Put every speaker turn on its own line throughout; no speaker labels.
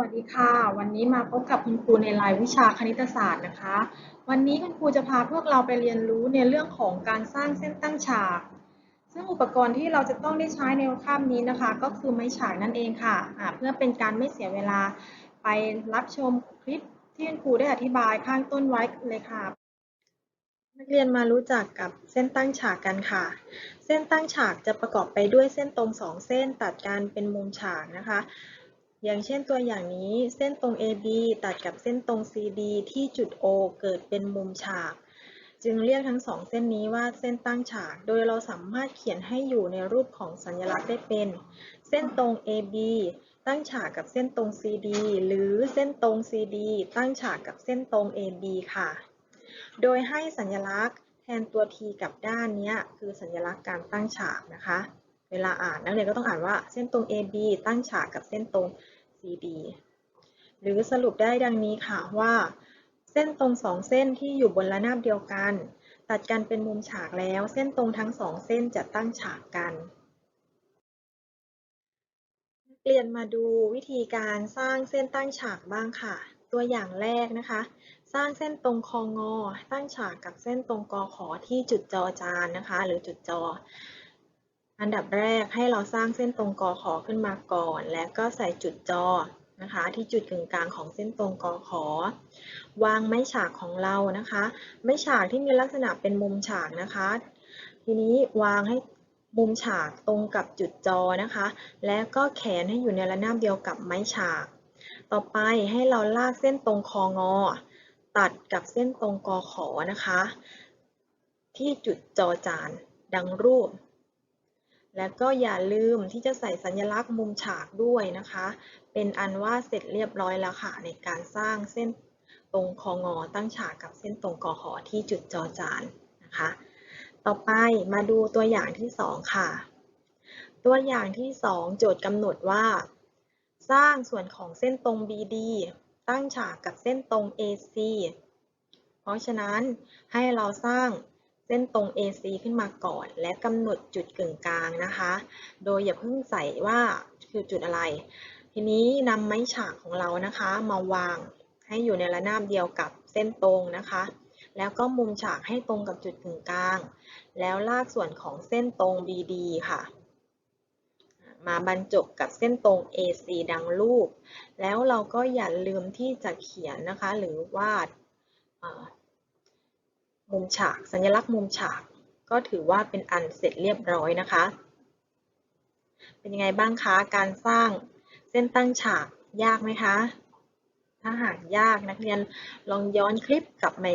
วัสดีค่ะ วันนี้มาพบกับคุณครูในรายวิชาคณิตศาสตร์นะคะ วันนี้คุณครูจะพาพวกเราไปเรียนรู้ในเรื่องของการสร้างเส้นตั้งฉาก ซึ่งอุปกรณ์ที่เราจะต้องได้ใช้ในคาบนี้นะคะ ก็คือไม้ฉากนั่นเองค่ะะเพื่อเป็นการไม่เสียเวลาไปรับชมคลิปที่คุณครูได้อธิบายข้างต้นไว้เลยค่ะ นักเรียนมารู้จักกับเส้นตั้งฉากกันค่ะ เส้นตั้งฉากจะประกอบไปด้วยเส้นตรงสองเส้นตัดกันเป็นมุมฉากนะคะ อย่างเช่นตัวอย่างนี้เส้นตรง AB ตัดกับเส้นตรง CD ที่จุด O เกิดเป็นมุมฉาก จึงเรียกทั้งสองเส้นนี้ว่าเส้นตั้งฉาก โดยเราสามารถเขียนให้อยู่ในรูปของสัญลักษณ์ได้เป็น เส้นตรง AB ตั้งฉากกับเส้นตรง CD หรือเส้นตรง CD ตั้งฉากกับเส้นตรง AB ค่ะ โดยให้สัญลักษณ์แทนตัว T กับด้านนี้คือสัญลักษณ์การตั้งฉากนะคะ เวลาอ่านนักเรียนก็ต้องอ่านว่าเส้นตรง AB ตั้งฉากกับเส้นตรง CD หรือสรุปได้ดังนี้ค่ะว่า เส้นตรงสองเส้นที่อยู่บนระนาบเดียวกัน ตัดกันเป็นมุมฉากแล้ว เส้นตรงทั้งสองเส้นจะตั้งฉากกันเรียนมาดูวิธีการสร้างเส้นตั้งฉากบ้างค่ะ ตัวอย่างแรกนะคะ สร้างเส้นตรงคองอตั้งฉากกับเส้นตรงกอขอที่จุดจอจานนะคะ หรือจุดจอ อันดับแรกให้เราสร้างเส้นตรงกอขอขึ้นมาก่อน แล้วก็ใส่จุดจอนะคะ ที่จุดกึ่งกลางของเส้นตรงกอขอ วางไม้ฉากของเรานะคะ ไม้ฉากที่มีลักษณะเป็นมุมฉากนะคะ ทีนี้วางให้มุมฉากตรงกับจุดจอนะคะ แล้วก็แขนให้อยู่ในระนาบเดียวกับไม้ฉาก ต่อไปให้เราลากเส้นตรงคองอ ตัดกับเส้นตรงกอขอนะคะ ที่จุดจอจานดังรูป แล้วก็อย่าลืมที่จะใส่สัญลักษณ์มุมฉากด้วยนะคะ เป็นอันว่าเสร็จเรียบร้อยแล้วค่ะในการสร้างเส้นตรงคองอตั้งฉากกับเส้นตรงกอขอที่จุดจอจานนะคะ ต่อไปมาดูตัวอย่างที่ 2 ค่ะ ตัวอย่างที่ 2 โจทย์กำหนดว่า สร้างส่วนของเส้นตรง BD ตั้งฉากกับเส้นตรง AC เพราะฉะนั้นให้เราสร้าง เส้นตรง AC ขึ้นมาก่อน และกำหนดจุดกึ่งกลางนะคะ โดยอย่าเพิ่งใส่ว่าคือจุดอะไร ทีนี้นำไม้ฉากของเรานะคะ มาวางให้อยู่ในระนาบเดียวกับเส้นตรงนะคะ แล้วก็มุมฉากให้ตรงกับจุดกึ่งกลาง แล้วลากส่วนของเส้นตรง BD ค่ะ มาบรรจบกับเส้นตรง AC ดังรูป แล้วเราก็อย่าลืมที่จะเขียนนะคะ หรือวาด มุมฉาก สัญลักษณ์มุมฉาก ก็ถือว่าเป็นอันเสร็จเรียบร้อยนะคะ เป็นยังไงบ้างคะ การสร้างเส้นตั้งฉากยากไหมคะ ถ้าหากยากนักเรียนลองย้อนคลิปกลับไป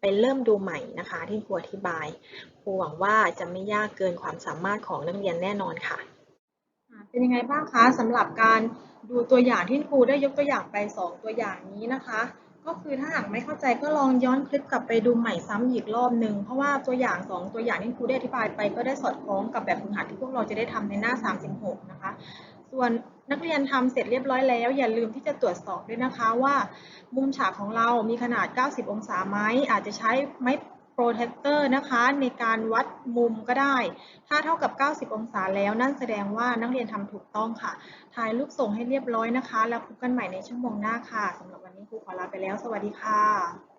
ไปเริ่มดูใหม่นะคะ ที่ครูอธิบาย ครูหวังว่าจะไม่ยากเกินความสามารถของนักเรียนแน่นอนค่ะ เป็นยังไงบ้างคะสำหรับการดูตัวอย่างที่ครูได้ยกตัวอย่างไป 2 ตัวอย่างนี้นะคะ ก็คือถ้าหากไม่เข้าใจก็ลองย้อนคลิปกลับไปดูใหม่ซ้ำอีกรอบหนึ่งเพราะว่าตัวอย่าง 2 ตัวอย่างที่ครูได้อธิบายไป ก็ได้สอดคล้องกับแบบฝึกหัดที่พวกเราจะได้ทำในหน้า 36 นะคะ ส่วนนักเรียนทำเสร็จเรียบร้อยแล้ว อย่าลืมที่จะตรวจสอบด้วยนะคะว่า มุมฉากของเรามีขนาด 90 องศาไหมอาจจะใช้ไม้ โปรเทคเตอร์นะคะในการวัดมุมก็ได้ ถ้าเท่ากับ 90 องศาแล้วนั่นแสดงว่านักเรียนทำถูกต้องค่ะ ถ่ายรูปส่งให้เรียบร้อยนะคะ แล้วพบกันใหม่ในชั่วโมงหน้าค่ะสำหรับวันนี้ครูขอลาไปแล้ว สวัสดีค่ะ